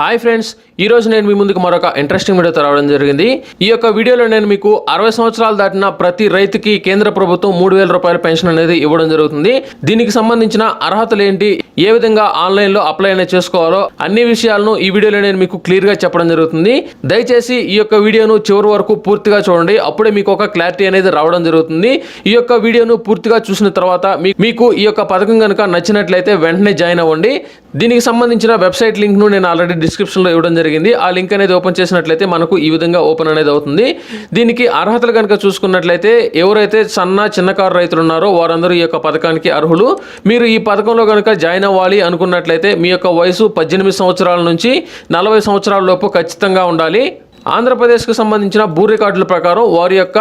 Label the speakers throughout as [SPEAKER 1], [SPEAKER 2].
[SPEAKER 1] Hi friends ఈ రోజు నేను మీ ముందుకు మరొక ఇంట్రెస్టింగ్ వీడియోతో రావడం జరిగింది. ఈ యొక్క వీడియోలో నేను మీకు అరవై సంవత్సరాలు దాటిన ప్రతి రైతుకి కేంద్ర ప్రభుత్వం మూడు వేల రూపాయల పెన్షన్ అనేది ఇవ్వడం జరుగుతుంది. దీనికి సంబంధించిన అర్హతలు ఏంటి ఏ విధంగా ఆన్లైన్లో అప్లై అనేది చేసుకోవాలో అన్ని విషయాలను ఈ వీడియోలో నేను మీకు క్లియర్గా చెప్పడం జరుగుతుంది. దయచేసి ఈ యొక్క వీడియోను చివరి వరకు పూర్తిగా చూడండి. అప్పుడే మీకు ఒక క్లారిటీ అనేది రావడం జరుగుతుంది. ఈ యొక్క వీడియోను పూర్తిగా చూసిన తర్వాత మీకు ఈ యొక్క పథకం కనుక నచ్చినట్లయితే వెంటనే జాయిన్ అవ్వండి. దీనికి సంబంధించిన వెబ్సైట్ లింక్ను నేను ఆల్రెడీ డిస్క్రిప్షన్లో ఇవ్వడం జరిగింది. ఆ లింక్ అనేది ఓపెన్ చేసినట్లయితే మనకు ఈ విధంగా ఓపెన్ అనేది అవుతుంది. దీనికి అర్హతలు కనుక చూసుకున్నట్లయితే ఎవరైతే సన్న చిన్నకారు రైతులు ఉన్నారో వారందరూ ఈ యొక్క పథకానికి అర్హులు. మీరు ఈ పథకంలో కనుక జాయిన్ అవ్వాలి అనుకున్నట్లయితే మీ యొక్క వయసు పద్దెనిమిది సంవత్సరాల నుంచి నలభై సంవత్సరాల లోపు ఖచ్చితంగా ఉండాలి. ఆంధ్రప్రదేశ్కు సంబంధించిన భూ రికార్డుల ప్రకారం వారి యొక్క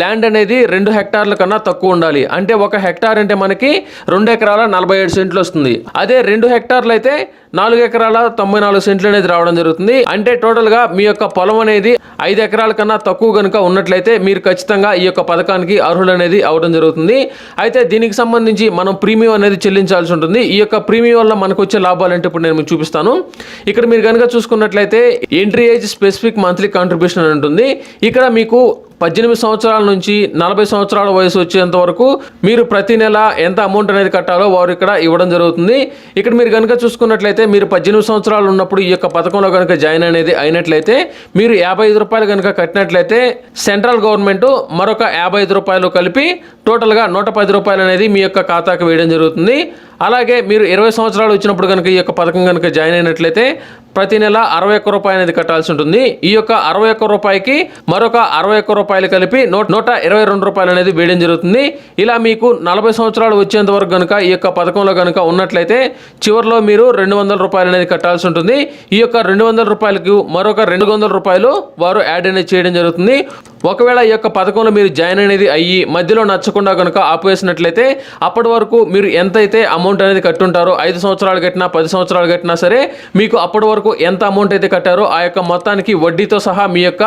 [SPEAKER 1] ల్యాండ్ అనేది రెండు హెక్టార్ల కన్నా తక్కువ ఉండాలి. అంటే ఒక హెక్టార్ అంటే మనకి రెండు ఎకరాల నలభై ఏడు సెంట్లు వస్తుంది. అదే రెండు హెక్టార్లు అయితే నాలుగు ఎకరాల తొంభై నాలుగు సెంట్లు అనేది రావడం జరుగుతుంది. అంటే టోటల్గా మీ యొక్క పొలం అనేది ఐదు ఎకరాల కన్నా తక్కువ కనుక ఉన్నట్లయితే మీరు ఖచ్చితంగా ఈ యొక్క పథకానికి అర్హులు అనేది అవడం జరుగుతుంది. అయితే దీనికి సంబంధించి మనం ప్రీమియం అనేది చెల్లించాల్సి ఉంటుంది. ఈ యొక్క ప్రీమియం వల్ల మనకు వచ్చే లాభాలు అంటే ఇప్పుడు నేను మీకు చూపిస్తాను. ఇక్కడ మీరు కనుక చూసుకున్నట్లయితే entry age specific monthly contribution అని ఉంటుంది. ఇక్కడ మీకు పద్దెనిమిది సంవత్సరాల నుంచి నలభై సంవత్సరాల వయసు వచ్చేంత వరకు మీరు ప్రతి నెల ఎంత అమౌంట్ అనేది కట్టాలో వారు ఇక్కడ ఇవ్వడం జరుగుతుంది. ఇక్కడ మీరు కనుక చూసుకున్నట్లయితే మీరు పద్దెనిమిది సంవత్సరాలు ఉన్నప్పుడు ఈ యొక్క పథకంలో కనుక జాయిన్ అనేది అయినట్లయితే మీరు యాభై ఐదు రూపాయలు కనుక కట్టినట్లయితే సెంట్రల్ గవర్నమెంట్ మరొక యాభై ఐదు రూపాయలు కలిపి టోటల్గా నూట పది రూపాయలు అనేది మీ యొక్క ఖాతాకు వేయడం జరుగుతుంది. అలాగే మీరు ఇరవై సంవత్సరాలు వచ్చినప్పుడు కనుక ఈ యొక్క పథకం కనుక జాయిన్ అయినట్లయితే ప్రతి నెల అరవై ఒక్క రూపాయి అనేది కట్టాల్సి ఉంటుంది. ఈ యొక్క అరవై ఒక్క రూపాయికి మరొక అరవై ఒక్క రూపాయలు కలిపి నూట నూట ఇరవై రెండు రూపాయలు అనేది వేయడం జరుగుతుంది. ఇలా మీకు నలభై సంవత్సరాలు వచ్చేంత వరకు కనుక ఈ యొక్క పథకంలో కనుక ఉన్నట్లయితే చివరిలో మీరు రెండు వందల రూపాయలు అనేది కట్టాల్సి ఉంటుంది. ఈ యొక్క రెండు వందల రూపాయలకు మరొక రెండు వందల రూపాయలు వారు యాడ్ అనేది చేయడం జరుగుతుంది. ఒకవేళ ఈ యొక్క పథకంలో మీరు జాయిన్ అనేది అయ్యి మధ్యలో నచ్చకుండా కనుక ఆపివేసినట్లయితే అప్పటి వరకు మీరు ఎంతైతే అమౌంట్ అనేది కట్టుంటారో ఐదు సంవత్సరాలు కట్టినా పది సంవత్సరాలు కట్టినా సరే మీకు అప్పటి వరకు ఎంత అమౌంట్ అయితే కట్టారో ఆ యొక్క మొత్తానికి వడ్డీతో సహా మీ యొక్క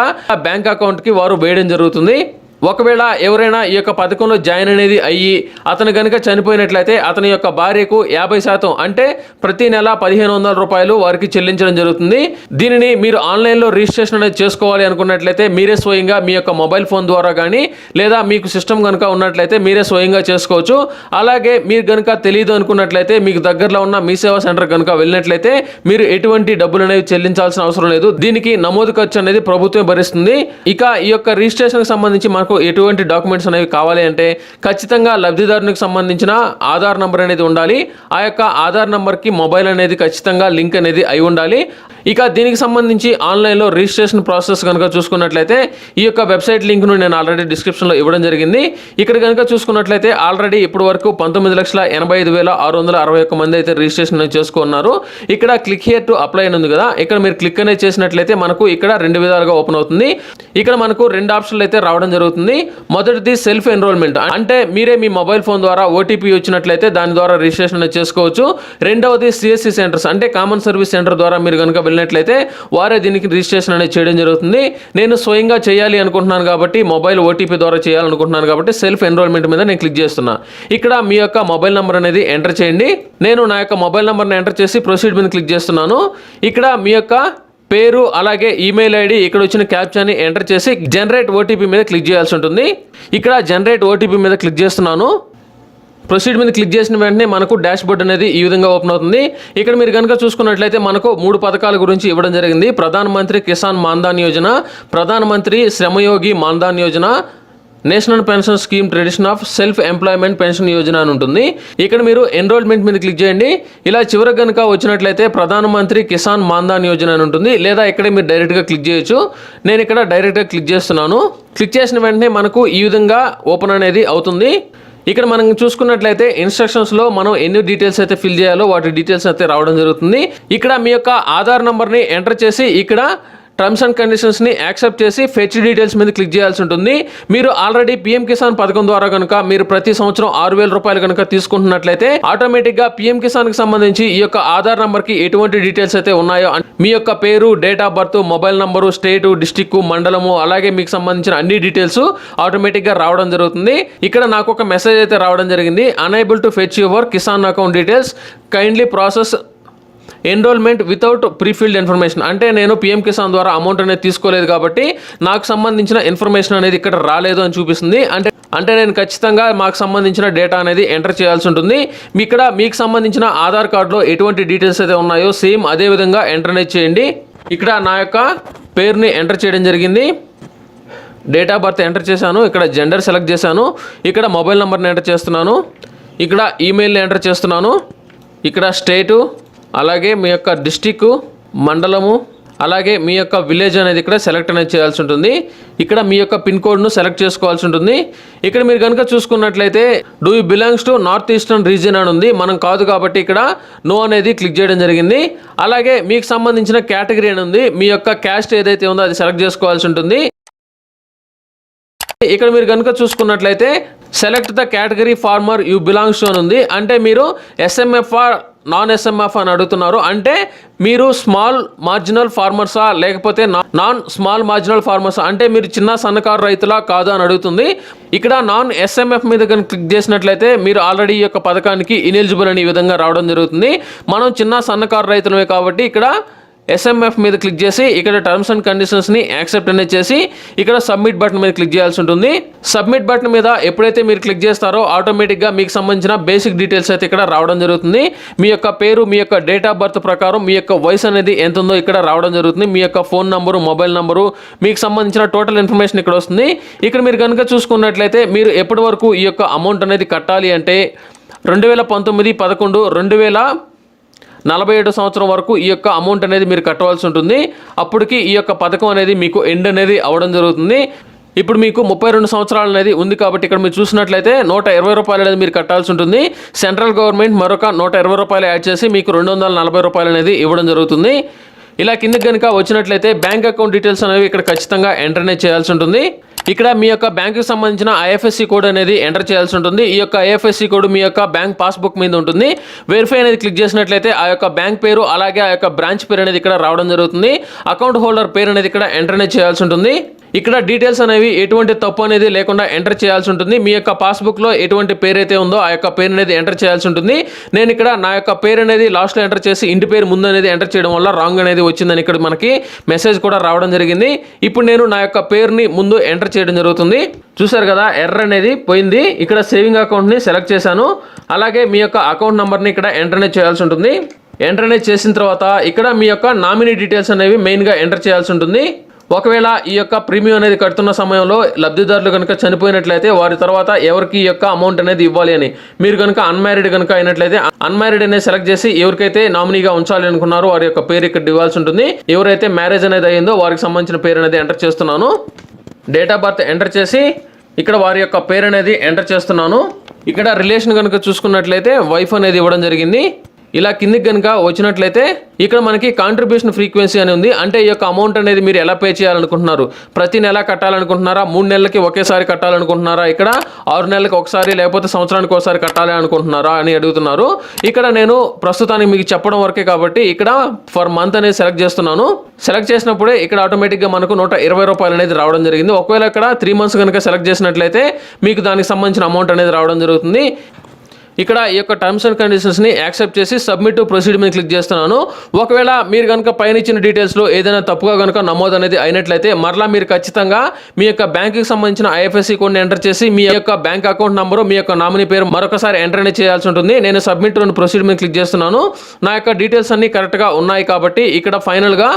[SPEAKER 1] బ్యాంక్ అకౌంట్కి వారు వేయడం జరుగుతుంది. ఒకవేళ ఎవరైనా ఈ యొక్క పథకంలో జాయిన్ అనేది అయ్యి అతను కనుక చనిపోయినట్లయితే అతని యొక్క భార్యకు యాభై శాతం అంటే ప్రతి నెల పదిహేను వందల రూపాయలు వారికి చెల్లించడం జరుగుతుంది. దీనిని మీరు ఆన్లైన్లో రిజిస్ట్రేషన్ అనేది చేసుకోవాలి అనుకున్నట్లయితే మీరే స్వయంగా మీ యొక్క మొబైల్ ఫోన్ ద్వారా కానీ లేదా మీకు సిస్టమ్ కనుక ఉన్నట్లయితే మీరే స్వయంగా చేసుకోవచ్చు. అలాగే మీరు కనుక తెలియదు అనుకున్నట్లయితే మీకు దగ్గరలో ఉన్న మీ సేవా సెంటర్ కనుక వెళ్ళినట్లయితే మీరు ఎటువంటి డబ్బులు అనేవి చెల్లించాల్సిన అవసరం లేదు. దీనికి నమోదు ఖర్చు అనేది ప్రభుత్వం భరిస్తుంది. ఇక ఈ యొక్క రిజిస్ట్రేషన్కి సంబంధించి మనకు ఎటువంటి డాక్యుమెంట్స్ అనేవి కావాలి అంటే ఖచ్చితంగా లబ్ధిదారునికి సంబంధించిన ఆధార్ నంబర్ అనేది ఉండాలి. ఆ యొక్క ఆధార్ నంబర్కి మొబైల్ అనేది ఖచ్చితంగా లింక్ అనేది అయి ఉండాలి. ఇక దీనికి సంబంధించి ఆన్లైన్లో రిజిస్ట్రేషన్ ప్రాసెస్ కనుక చూసుకున్నట్లయితే ఈ యొక్క వెబ్సైట్ లింక్ను నేను ఆల్రెడీ డిస్క్రిప్షన్లో ఇవ్వడం జరిగింది. ఇక్కడ కనుక చూసుకున్నట్లయితే ఆల్రెడీ ఇప్పటి వరకు పంతొమ్మిది లక్షల ఎనభై ఐదు వేల ఆరు వందల అరవై ఒక్క మంది అయితే రిజిస్ట్రేషన్ చేసుకున్నారు ఇక్కడ క్లిక్ హియర్ టు అప్లై అని ఉంది కదా ఇక్కడ మీరు క్లిక్ అనేది చేసినట్లయితే మనకు ఇక్కడ రెండు విధాలుగా ఓపెన్ అవుతుంది. ఇక్కడ మనకు రెండు ఆప్షన్లు అయితే రావడం జరుగుతుంది. మొదటిది సెల్ఫ్ ఎన్రోల్మెంట్. అంటే మీరే మీ మొబైల్ ఫోన్ ద్వారా ఓటీపీ వచ్చినట్లయితే దాని ద్వారా రిజిస్ట్రేషన్ చేసుకోవచ్చు. రెండవది సిఎస్సి సెంటర్స్. అంటే కామన్ సర్వీస్ సెంటర్ ద్వారా మీరు కనుక వెళ్ళినట్లయితే వారే దీనికి రిజిస్ట్రేషన్ అనేది చేయడం జరుగుతుంది. నేను స్వయంగా చేయాలి అనుకుంటున్నాను కాబట్టి మొబైల్ ఓటీపీ ద్వారా చేయాలనుకుంటున్నాను కాబట్టి సెల్ఫ్ ఎన్రోల్మెంట్ మీద నేను క్లిక్ చేస్తున్నా. ఇక్కడ మీ యొక్క మొబైల్ నెంబర్ అనేది ఎంటర్ చేయండి. నేను నా యొక్క మొబైల్ నెంబర్ని ఎంటర్ చేసి ప్రొసీడ్ మీద క్లిక్ చేస్తున్నాను. ఇక్కడ మీ యొక్క పేరు అలాగే ఈమెయిల్ ఐడి ఇక్కడ వచ్చిన క్యాప్చాని ఎంటర్ చేసి జనరేట్ ఓటీపీ మీద క్లిక్ చేయాల్సి ఉంటుంది. ఇక్కడ జనరేట్ ఓటీపీ మీద క్లిక్ చేస్తున్నాను. ప్రొసీడ్ మీద క్లిక్ చేసిన వెంటనే మనకు డాష్ బోర్డ్ అనేది ఈ విధంగా ఓపెన్ అవుతుంది. ఇక్కడ మీరు కనుక చూసుకున్నట్లయితే మనకు మూడు పథకాల గురించి ఇవ్వడం జరిగింది. ప్రధాన Mantri Kisan Maandhan Yojana Pradhan Mantri Shramyogi Maandhan Yojana national pension scheme tradition of self employment pension Yojana అని ఉంటుంది. ఇక్కడ మీరు ఎన్రోల్మెంట్ మీద క్లిక్ చేయండి. ఇలా చివరికి కనుక వచ్చినట్లయితే ప్రధానమంత్రి కిసాన్ మాన్ధాన్ యోజన అని ఉంటుంది. లేదా ఇక్కడే మీరు డైరెక్ట్గా క్లిక్ చేయొచ్చు. నేను ఇక్కడ డైరెక్ట్గా క్లిక్ చేస్తున్నాను. క్లిక్ చేసిన వెంటనే మనకు ఈ విధంగా ఓపెన్ అనేది అవుతుంది. ఇక్కడ మనం చూసుకున్నట్లయితే ఇన్స్ట్రక్షన్స్లో మనం ఎన్ని డీటెయిల్స్ అయితే ఫిల్ చేయాలో వాటి డీటెయిల్స్ అయితే రావడం జరుగుతుంది. ఇక్కడ మీ యొక్క ఆధార్ నంబర్ని ఎంటర్ చేసి ఇక్కడ టర్మ్స్ అండ్ కండిషన్స్ని యాక్సెప్ట్ చేసి ఫెచ్ డీటెయిల్స్ మీద క్లిక్ చేయాల్సి ఉంటుంది. మీరు ఆల్రెడీ పిఎం కిసాన్ పథకం ద్వారా కనుక మీరు ప్రతి సంవత్సరం ఆరు వేల రూపాయలు కనుక తీసుకుంటున్నట్లయితే ఆటోమేటిక్గా పిఎం కిసాన్కి సంబంధించి ఈ యొక్క ఆధార్ నంబర్కి ఎటువంటి డీటెయిల్స్ అయితే ఉన్నాయో మీ యొక్క పేరు date of birth mobile number state district మండలము అలాగే మీకు సంబంధించిన అన్ని డీటెయిల్స్ ఆటోమేటిక్గా రావడం జరుగుతుంది. ఇక్కడ నాకు ఒక మెసేజ్ అయితే రావడం జరిగింది. Unable to fetch your Kisan account details kindly process enrolment without prefilled information అంటే నేను పిఎం కిసాన్ ద్వారా అమౌంట్ అనేది తీసుకోలేదు కాబట్టి నాకు సంబంధించిన ఇన్ఫర్మేషన్ అనేది ఇక్కడ రాలేదు అని చూపిస్తుంది. అంటే అంటే నేను ఖచ్చితంగా మాకు సంబంధించిన డేటా అనేది ఎంటర్ చేయాల్సి ఉంటుంది. మీ ఇక్కడ మీకు సంబంధించిన ఆధార్ కార్డులో ఎటువంటి డీటెయిల్స్ అయితే ఉన్నాయో సేమ్ అదే విధంగా ఎంటర్ అనేది చేయండి. ఇక్కడ నా యొక్క పేరుని ఎంటర్ చేయడం జరిగింది. డేట్ ఆఫ్ బర్త్ ఎంటర్ చేశాను. ఇక్కడ జెండర్ సెలెక్ట్ చేశాను. ఇక్కడ మొబైల్ నెంబర్ని ఎంటర్ చేస్తున్నాను. ఇక్కడ ఈమెయిల్ని ఎంటర్ చేస్తున్నాను. ఇక్కడ స్టేటు అలాగే మీ యొక్క డిస్టిక్ మండలము అలాగే మీ యొక్క విలేజ్ అనేది ఇక్కడ సెలెక్ట్ అనేది చేయాల్సి ఉంటుంది. ఇక్కడ మీ యొక్క పిన్ కోడ్ను సెలెక్ట్ చేసుకోవాల్సి ఉంటుంది. ఇక్కడ మీరు కనుక చూసుకున్నట్లయితే do you belongs to north eastern region అని ఉంది. మనం కాదు కాబట్టి ఇక్కడ నో అనేది క్లిక్ చేయడం జరిగింది. అలాగే మీకు సంబంధించిన కేటగిరీ అని ఉంది. మీ యొక్క క్యాస్ట్ ఏదైతే ఉందో అది సెలెక్ట్ చేసుకోవాల్సి ఉంటుంది. ఇక్కడ మీరు కనుక చూసుకున్నట్లయితే select the category farmer you belongs అని ఉంది. అంటే మీరు ఎస్ఎంఎఫ్ ఆర్ నాన్ ఎస్ఎంఎఫ్ అని అడుగుతున్నారు. అంటే మీరు స్మాల్ మార్జినల్ ఫార్మర్సా లేకపోతే నాన్ స్మాల్ మార్జినల్ ఫార్మర్సా అంటే మీరు చిన్న సన్నకారు రైతులా కాదు అని అడుగుతుంది. ఇక్కడ నాన్ ఎస్ఎంఎఫ్ మీద కనుక క్లిక్ చేసినట్లయితే మీరు ఆల్రెడీ ఈ యొక్క పథకానికి ఇనెలిజిబుల్ అని ఈ విధంగా రావడం జరుగుతుంది. మనం చిన్న సన్నకారు రైతులమే కాబట్టి ఇక్కడ ఎస్ఎంఎఫ్ మీద క్లిక్ చేసి ఇక్కడ టర్మ్స్ అండ్ కండిషన్స్ని యాక్సెప్ట్ అనేది చేసి ఇక్కడ సబ్మిట్ బటన్ మీద క్లిక్ చేయాల్సి ఉంటుంది. సబ్మిట్ బటన్ మీద ఎప్పుడైతే మీరు క్లిక్ చేస్తారో ఆటోమేటిక్గా మీకు సంబంధించిన బేసిక్ డీటెయిల్స్ అయితే ఇక్కడ రావడం జరుగుతుంది. మీ యొక్క పేరు మీ యొక్క డేట్ ఆఫ్ బర్త్ ప్రకారం మీ యొక్క వయసు అనేది ఎంత ఉందో ఇక్కడ రావడం జరుగుతుంది. మీ యొక్క ఫోన్ నంబరు మొబైల్ నంబరు మీకు సంబంధించిన టోటల్ ఇన్ఫర్మేషన్ ఇక్కడ వస్తుంది. ఇక్కడ మీరు కనుక చూసుకున్నట్లయితే మీరు ఎప్పటి వరకు ఈ యొక్క అమౌంట్ అనేది కట్టాలి అంటే రెండు వేల పంతొమ్మిది పదకొండు రెండు వేల నలభై ఏడు సంవత్సరం వరకు ఈ యొక్క అమౌంట్ అనేది మీరు కట్టవలసి ఉంటుంది. అప్పటికి ఈ యొక్క పథకం అనేది మీకు ఎండ్ అనేది అవ్వడం జరుగుతుంది. ఇప్పుడు మీకు ముప్పై రెండు సంవత్సరాలు అనేది ఉంది కాబట్టి ఇక్కడ మీరు చూసినట్లయితే నూట ఇరవై రూపాయలు అనేది మీరు కట్టాల్సి ఉంటుంది. సెంట్రల్ గవర్నమెంట్ మరొక నూట ఇరవై రూపాయలు యాడ్ చేసి మీకు రెండు వందల నలభై రూపాయలు అనేది ఇవ్వడం జరుగుతుంది. ఇలా కిందకి కనుక వచ్చినట్లయితే బ్యాంక్ అకౌంట్ డీటెయిల్స్ అనేవి ఇక్కడ ఖచ్చితంగా ఎంటర్ చేయాల్సి ఉంటుంది. ఇక్కడ మీ యొక్క బ్యాంకుకి సంబంధించిన ఐఎఫ్ఎస్సి కోడ్ అనేది ఎంటర్ చేయాల్సి ఉంటుంది. ఈ యొక్క ఐఎఫ్ఎస్సి కోడ్ మీ యొక్క బ్యాంక్ పాస్బుక్ మీద ఉంటుంది. వెరిఫై అనేది క్లిక్ చేసినట్లయితే ఆ యొక్క బ్యాంక్ పేరు అలాగే ఆ యొక్క బ్రాంచ్ పేరు అనేది ఇక్కడ రావడం జరుగుతుంది. అకౌంట్ హోల్డర్ పేరు అనేది ఇక్కడ ఎంటర్ అనేది చేయాల్సి ఉంటుంది. ఇక్కడ డీటెయిల్స్ అనేవి ఎటువంటి తప్పు అనేది లేకుండా ఎంటర్ చేయాల్సి ఉంటుంది. మీ యొక్క పాస్బుక్లో ఎటువంటి పేరు అయితే ఉందో ఆ యొక్క పేరు అనేది ఎంటర్ చేయాల్సి ఉంటుంది. నేను ఇక్కడ నా యొక్క పేరు అనేది లాస్ట్లో ఎంటర్ చేసి ఇంటి పేరు ముందు అనేది ఎంటర్ చేయడం వల్ల రాంగ్ అనేది వచ్చిందని ఇక్కడ మనకి మెసేజ్ కూడా రావడం జరిగింది. ఇప్పుడు నేను నా యొక్క పేరుని ముందు ఎంటర్ చేయడం జరుగుతుంది. చూసారు కదా ఎర్ర అనేది పోయింది. ఇక్కడ సేవింగ్ అకౌంట్ని సెలెక్ట్ చేశాను. అలాగే మీ యొక్క అకౌంట్ నెంబర్ని ఇక్కడ ఎంటర్ అనేది చేయాల్సి ఉంటుంది. ఎంటర్ అనేది చేసిన తర్వాత ఇక్కడ మీ యొక్క నామినీ డీటెయిల్స్ అనేవి మెయిన్గా ఎంటర్ చేయాల్సి ఉంటుంది. ఒకవేళ ఈ యొక్క ప్రీమియం అనేది కడుతున్న సమయంలో లబ్ధిదారులు కనుక చనిపోయినట్లయితే వారి తర్వాత ఎవరికి ఈ యొక్క అమౌంట్ అనేది ఇవ్వాలి అని. మీరు కనుక అన్మ్యారీడ్ కనుక అయినట్లయితే అన్మ్యారీడ్ అనేది సెలెక్ట్ చేసి ఎవరికైతే నామినీగా ఉంచాలి అనుకున్నారో వారి యొక్క పేరు ఇక్కడ ఇవ్వాల్సి ఉంటుంది. ఎవరైతే మ్యారేజ్ అనేది అయ్యిందో వారికి సంబంధించిన పేరు అనేది ఎంటర్ చేస్తున్నాను. డేట్ ఆఫ్ బర్త్ ఎంటర్ చేసి ఇక్కడ వారి యొక్క పేరు అనేది ఎంటర్ చేస్తున్నాను. ఇక్కడ రిలేషన్ కనుక చూసుకున్నట్లయితే వైఫ్ అనేది ఇవ్వడం జరిగింది. ఇలా కిందికి కనుక వచ్చినట్లయితే ఇక్కడ మనకి కాంట్రిబ్యూషన్ ఫ్రీక్వెన్సీ అని ఉంది. అంటే ఈ యొక్క అమౌంట్ అనేది మీరు ఎలా పే చేయాలనుకుంటున్నారు? ప్రతి నెల కట్టాలనుకుంటున్నారా? మూడు నెలలకి ఒకేసారి కట్టాలనుకుంటున్నారా? ఇక్కడ ఆరు నెలలకి ఒకసారి లేకపోతే సంవత్సరానికి ఒకసారి కట్టాలి అనుకుంటున్నారా అని అడుగుతున్నారు. ఇక్కడ నేను ప్రస్తుతానికి మీకు చెప్పడం వరకే కాబట్టి ఇక్కడ ఫర్ మంత్ అనేది సెలెక్ట్ చేస్తున్నాను. సెలెక్ట్ చేసినప్పుడే ఇక్కడ ఆటోమేటిక్గా మనకు నూట ఇరవై రూపాయలు అనేది రావడం జరిగింది. ఒకవేళ ఇక్కడ త్రీ మంత్స్ కనుక సెలెక్ట్ చేసినట్లయితే మీకు దానికి సంబంధించిన అమౌంట్ అనేది రావడం జరుగుతుంది. ఇక్కడ ఈ యొక్క టర్మ్స్ అండ్ కండిషన్స్ని యాక్సెప్ట్ చేసి సబ్మిట్ టు ప్రొసీడ్ మీద క్లిక్ చేస్తున్నాను. ఒకవేళ మీరు కనుక పైన ఇచ్చిన డీటెయిల్స్లో ఏదైనా తప్పుగా కనుక నమోదు అనేది అయినట్లయితే మరలా మీరు ఖచ్చితంగా మీ యొక్క బ్యాంకుకి సంబంధించిన ఐఎఫ్ఎస్సి కోడ్ని ఎంటర్ చేసి మీ యొక్క బ్యాంక్ అకౌంట్ నంబరు మీ యొక్క నామినీ పేరు మరొకసారి ఎంటర్ అనేది చేయాల్సి ఉంటుంది. నేను సబ్మిట్ రెండు ప్రొసీడ్ మీద క్లిక్ చేస్తున్నాను. నా యొక్క డీటెయిల్స్ అన్ని కరెక్ట్గా ఉన్నాయి కాబట్టి ఇక్కడ ఫైనల్గా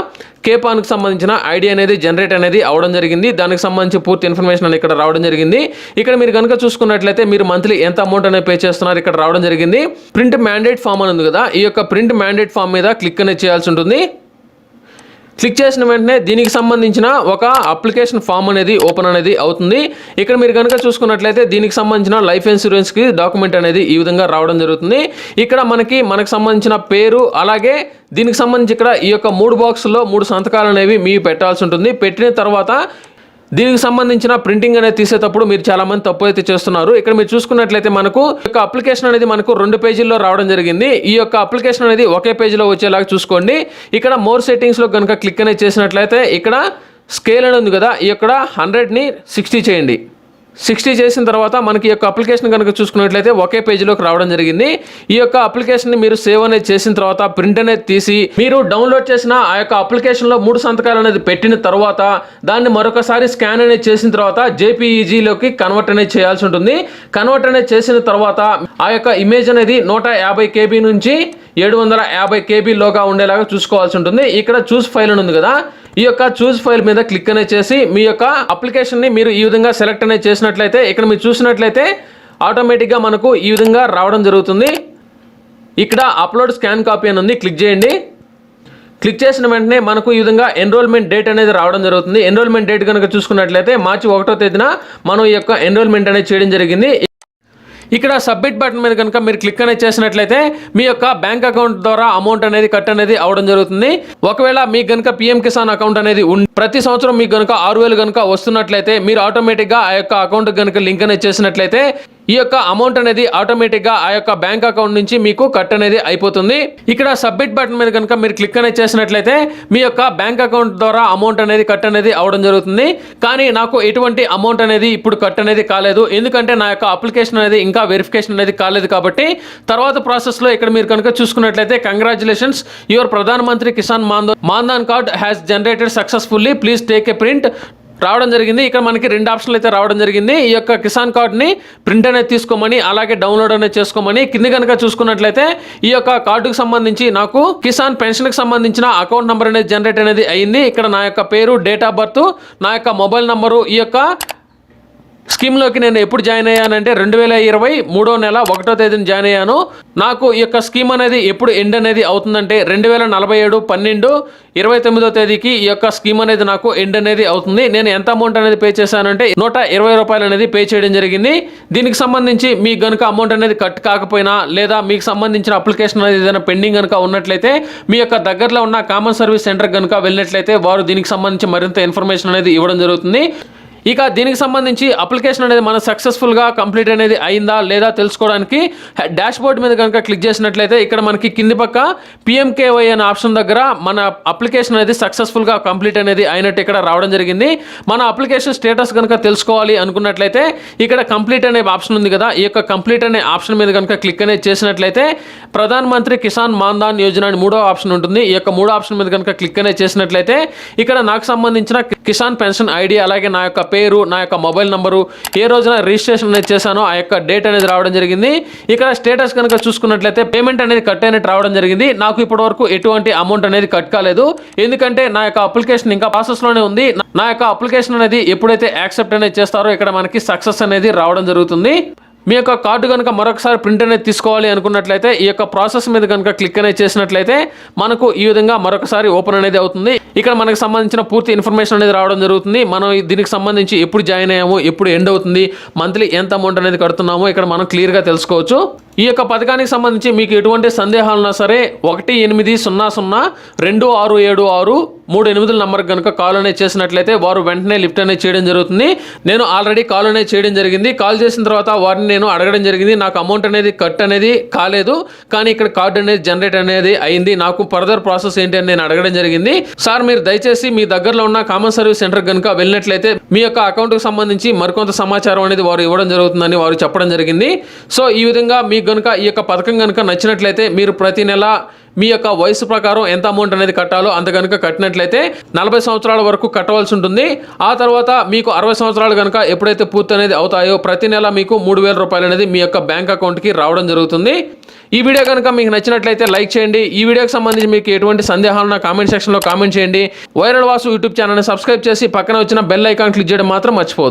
[SPEAKER 1] కేపాన్కి సంబంధించిన ఐడి అనేది జనరేట్ అనేది అవడం జరిగింది. దానికి సంబంధించి పూర్తి ఇన్ఫర్మేషన్ అనేది ఇక్కడ రావడం జరిగింది. ఇక్కడ మీరు కనుక చూసుకున్నట్లయితే మీరు మంత్లీ ఎంత అమౌంట్ అనేది పే చేస్తున్నారు? ఇక్కడ రావడం జరిగింది. ప్రింట్ మ్యాండేట్ ఫామ్ అని ఉంది కదా ఈ యొక్క ప్రింట్ మ్యాండేట్ ఫామ్ మీద క్లిక్ అనేది చేయాల్సి ఉంటుంది. క్లిక్ చేసిన వెంటనే దీనికి సంబంధించిన ఒక అప్లికేషన్ ఫామ్ అనేది ఓపెన్ అనేది అవుతుంది. ఇక్కడ మీరు కనుక చూసుకున్నట్లయితే దీనికి సంబంధించిన లైఫ్ ఇన్సూరెన్స్కి డాక్యుమెంట్ అనేది ఈ విధంగా రావడం జరుగుతుంది. ఇక్కడ మనకి మనకు సంబంధించిన పేరు అలాగే దీనికి సంబంధించి ఇక్కడ ఈ యొక్క మూడు బాక్సుల్లో మూడు సంతకాలు అనేవి మీ పెట్టాల్సి ఉంటుంది. పెట్టిన తర్వాత దీనికి సంబంధించిన ప్రింటింగ్ అనేది తీసేటప్పుడు మీరు చాలా మంది తప్పు అయితే చేస్తున్నారు. ఇక్కడ మీరు చూసుకున్నట్లయితే మనకు యొక్క అప్లికేషన్ అనేది మనకు రెండు పేజీల్లో రావడం జరిగింది. ఈ యొక్క అప్లికేషన్ అనేది ఒకే పేజీలో వచ్చేలాగా చూసుకోండి. ఇక్కడ మోర్ సెట్టింగ్స్లో కనుక క్లిక్ అనేది చేసినట్లయితే ఇక్కడ స్కేల్ అని ఉంది కదా ఈ యొక్క హండ్రెడ్ని సిక్స్టీ చేయండి. సిక్స్టీ చేసిన తర్వాత మనకి ఈ యొక్క అప్లికేషన్ కనుక చూసుకున్నట్లయితే ఒకే పేజీలోకి రావడం జరిగింది. ఈ యొక్క అప్లికేషన్ మీరు సేవ్ అనేది చేసిన తర్వాత ప్రింట్ అనేది తీసి మీరు డౌన్లోడ్ చేసిన ఆ యొక్క అప్లికేషన్లో మూడు సంతకాలు అనేది పెట్టిన తర్వాత దాన్ని మరొకసారి స్కాన్ అనేది చేసిన తర్వాత జేపీఈజీలోకి కన్వర్ట్ అనేది చేయాల్సి ఉంటుంది. కన్వర్ట్ అనేది చేసిన తర్వాత ఆ యొక్క ఇమేజ్ అనేది నూట యాభై కేబీ నుంచి ఏడు వందల యాభై కేబీలోగా ఉండేలాగా చూసుకోవాల్సి ఉంటుంది. ఇక్కడ చూస్ ఫైల్ అని ఉంది కదా ఈ యొక్క చూస్ ఫైల్ మీద క్లిక్ అనేది చేసి మీ యొక్క అప్లికేషన్ని మీరు ఈ విధంగా సెలెక్ట్ అనేది చేసినట్లయితే ఇక్కడ మీరు చూసినట్లయితే ఆటోమేటిక్గా మనకు ఈ విధంగా రావడం జరుగుతుంది. ఇక్కడ అప్లోడ్ స్కాన్ కాపీ అని ఉంది క్లిక్ చేయండి. క్లిక్ చేసిన వెంటనే మనకు ఈ విధంగా ఎన్రోల్మెంట్ డేట్ అనేది రావడం జరుగుతుంది. ఎన్రోల్మెంట్ డేట్ కనుక చూసుకున్నట్లయితే మార్చి ఒకటో తేదీన మనం ఈ యొక్క ఎన్రోల్మెంట్ అనేది చేయడం జరిగింది. ఇక్కడ సబ్మిట్ బటన్ మీద కనుక మీరు క్లిక్ అనేది చేసినట్లయితే మీ యొక్క బ్యాంక్ అకౌంట్ ద్వారా అమౌంట్ అనేది కట్ అనేది అవడం జరుగుతుంది. ఒకవేళ మీకు కనుక పిఎం కిసాన్ అకౌంట్ అనేది ప్రతి సంవత్సరం మీకు కనుక ఆరు వేలు కనుక వస్తున్నట్లయితే మీరు ఆటోమేటిక్గా ఆ యొక్క అకౌంట్ కనుక లింక్ అనేది చేసినట్లయితే ఈ యొక్క అమౌంట్ అనేది ఆటోమేటిక్గా ఆ యొక్క బ్యాంక్ అకౌంట్ నుంచి మీకు కట్ అనేది అయిపోతుంది. ఇక్కడ సబ్మిట్ బటన్ మీద కనుక మీరు క్లిక్ అనేది చేసినట్లయితే మీ యొక్క బ్యాంక్ అకౌంట్ ద్వారా అమౌంట్ అనేది కట్ అనేది అవడం జరుగుతుంది. కానీ నాకు ఎటువంటి అమౌంట్ అనేది ఇప్పుడు కట్ అనేది కాలేదు. ఎందుకంటే నా యొక్క అప్లికేషన్ అనేది ఇంకా వెరిఫికేషన్ అనేది కాలేదు కాబట్టి తర్వాత ప్రాసెస్లో ఇక్కడ మీరు కనుక చూసుకున్నట్లయితే congratulations your Pradhan Mantri Kisan Maandhan Maandhan card has generated successfully please take a print రావడం జరిగింది. ఇక్కడ మనకి రెండు ఆప్షన్లు అయితే రావడం జరిగింది. ఈ యొక్క కిసాన్ కార్డ్ని ప్రింట్ అనేది తీసుకోమని అలాగే డౌన్లోడ్ అనేది చేసుకోమని కింద కనుక చూసుకున్నట్లయితే ఈ యొక్క కార్డుకు సంబంధించి నాకు కిసాన్ పెన్షన్కి సంబంధించిన అకౌంట్ నెంబర్ అనేది జనరేట్ అనేది అయ్యింది ఇక్కడ నా యొక్క పేరు డేట్ ఆఫ్ బర్త్ నా యొక్క మొబైల్ నంబరు ఈ యొక్క స్కీమ్లోకి నేను ఎప్పుడు జాయిన్ అయ్యానంటే రెండు వేల ఇరవై మూడో నెల ఒకటో తేదీన జాయిన్ అయ్యాను. నాకు ఈ యొక్క స్కీమ్ అనేది ఎప్పుడు ఎండ్ అనేది అవుతుందంటే రెండు వేల నలభై ఏడు పన్నెండు ఇరవై తొమ్మిదో తేదీకి ఈ యొక్క స్కీమ్ అనేది నాకు ఎండ్ అనేది అవుతుంది. నేను ఎంత అమౌంట్ అనేది పే చేశానంటే నూట ఇరవై రూపాయలు అనేది పే చేయడం జరిగింది. దీనికి సంబంధించి మీ గనుక అమౌంట్ అనేది కట్ కాకపోయినా లేదా మీకు సంబంధించిన అప్లికేషన్ అనేది ఏదైనా పెండింగ్ కనుక ఉన్నట్లయితే మీ యొక్క దగ్గరలో ఉన్న కామన్ సర్వీస్ సెంటర్ కనుక వెళ్ళినట్లయితే వారు దీనికి సంబంధించి మరింత ఇన్ఫర్మేషన్ అనేది ఇవ్వడం జరుగుతుంది. ఇక దీనికి సంబంధించి అప్లికేషన్ అనేది మన సక్సెస్ఫుల్గా కంప్లీట్ అనేది అయిందా లేదా తెలుసుకోవడానికి డాష్ బోర్డ్ మీద కనుక క్లిక్ చేసినట్లయితే ఇక్కడ మనకి కింది పక్క పిఎంకేవై అనే ఆప్షన్ దగ్గర మన అప్లికేషన్ అనేది సక్సెస్ఫుల్గా కంప్లీట్ అనేది అయినట్టు ఇక్కడ రావడం జరిగింది. మన అప్లికేషన్ స్టేటస్ కనుక తెలుసుకోవాలి అనుకున్నట్లయితే ఇక్కడ కంప్లీట్ అనే ఆప్షన్ ఉంది కదా. ఈ యొక్క కంప్లీట్ అనే ఆప్షన్ మీద కనుక క్లిక్ అనేది చేసినట్లయితే ప్రధాన మంత్రి కిసాన్ మాన్ధాన్ యోజన అని మూడో ఆప్షన్ ఉంటుంది. ఈ యొక్క మూడో ఆప్షన్ మీద కనుక క్లిక్ అనేది చేసినట్లయితే ఇక్కడ నాకు సంబంధించిన కిసాన్ పెన్షన్ ఐడి అలాగే నా యొక్క పేరు నా యొక్క మొబైల్ నంబరు ఏ రోజున రిజిస్ట్రేషన్ అనేది చేశానో ఆ యొక్క డేట్ అనేది రావడం జరిగింది. ఇక్కడ స్టేటస్ కనుక చూసుకున్నట్లయితే పేమెంట్ అనేది కట్ అయినట్టు రావడం జరిగింది. నాకు ఇప్పటి వరకు ఎటువంటి అమౌంట్ అనేది కట్ కాలేదు. ఎందుకంటే నా యొక్క అప్లికేషన్ ఇంకా ప్రాసెస్లోనే ఉంది. నా యొక్క అప్లికేషన్ అనేది ఎప్పుడైతే యాక్సెప్ట్ అనేది చేస్తారో ఇక్కడ మనకి సక్సెస్ అనేది రావడం జరుగుతుంది. మీ యొక్క కార్డు కనుక మరొకసారి ప్రింట్ అనేది తీసుకోవాలి అనుకున్నట్లయితే ఈ యొక్క ప్రాసెస్ మీద కనుక క్లిక్ అనేది చేసినట్లయితే మనకు ఈ విధంగా మరొకసారి ఓపెన్ అనేది అవుతుంది. ఇక్కడ మనకు సంబంధించిన పూర్తి ఇన్ఫర్మేషన్ అనేది రావడం జరుగుతుంది. మనం దీనికి సంబంధించి ఎప్పుడు జాయిన్ అయ్యాము ఎప్పుడు ఎండ్ అవుతుంది మంత్లీ ఎంత అమౌంట్ అనేది కడుతున్నామో ఇక్కడ మనం క్లియర్గా తెలుసుకోవచ్చు. ఈ యొక్క పథకానికి సంబంధించి మీకు ఎటువంటి సందేహాలున్నా సరే ఒకటి ఎనిమిది సున్నా సున్నా రెండు ఆరు ఏడు ఆరు మూడు ఎనిమిది నంబర్ కనుక కాల్ అనేది చేసినట్లయితే వారు వెంటనే లిఫ్ట్ అనేది చేయడం జరుగుతుంది. నేను ఆల్రెడీ కాల్ అనేది చేయడం జరిగింది. కాల్ చేసిన తర్వాత వారిని నేను అడగడం జరిగింది. నాకు అమౌంట్ అనేది కట్ అనేది కాలేదు. కానీ ఇక్కడ కార్డు అనేది జనరేట్ అనేది అయింది. నాకు ఫర్దర్ ప్రాసెస్ ఏంటి అని నేను అడగడం జరిగింది. సార్ మీరు దయచేసి మీ దగ్గరలో ఉన్న కామన్ సర్వీస్ సెంటర్ కనుక వెళ్ళినట్లయితే మీ యొక్క అకౌంట్కి సంబంధించి మరికొంత సమాచారం అనేది వారు ఇవ్వడం జరుగుతుందని వారు చెప్పడం జరిగింది. సో ఈ విధంగా మీకు కనుక ఈ యొక్క పథకం కనుక నచ్చినట్లయితే మీరు ప్రతి నెల మీ యొక్క వయసు ప్రకారం ఎంత అమౌంట్ అనేది కట్టాలో అంత కనుక కట్టినట్లయితే నలభై సంవత్సరాల వరకు కట్టవలసి ఉంటుంది. ఆ తర్వాత మీకు అరవై సంవత్సరాలు కనుక ఎప్పుడైతే పూర్తి అనేది అవుతాయో ప్రతి నెల మీకు మూడు వేల రూపాయలు అనేది మీ యొక్క బ్యాంక్ అకౌంట్కి రావడం జరుగుతుంది. ఈ వీడియో కనుక మీకు నచ్చినట్లయితే లైక్ చేయండి. ఈ వీడియోకి సంబంధించి మీకు ఎటువంటి సందేహాలు నా కామెంట్ సెక్షన్లో కామెంట్ చేయండి. వైరల్ వాసు యూట్యూబ్ ఛానల్ని సబ్స్క్రైబ్ చేసి పక్కన వచ్చిన బెల్ ఐకాన్ క్లిక్ చేయడం మాత్రం మర్చిపోవద్దు.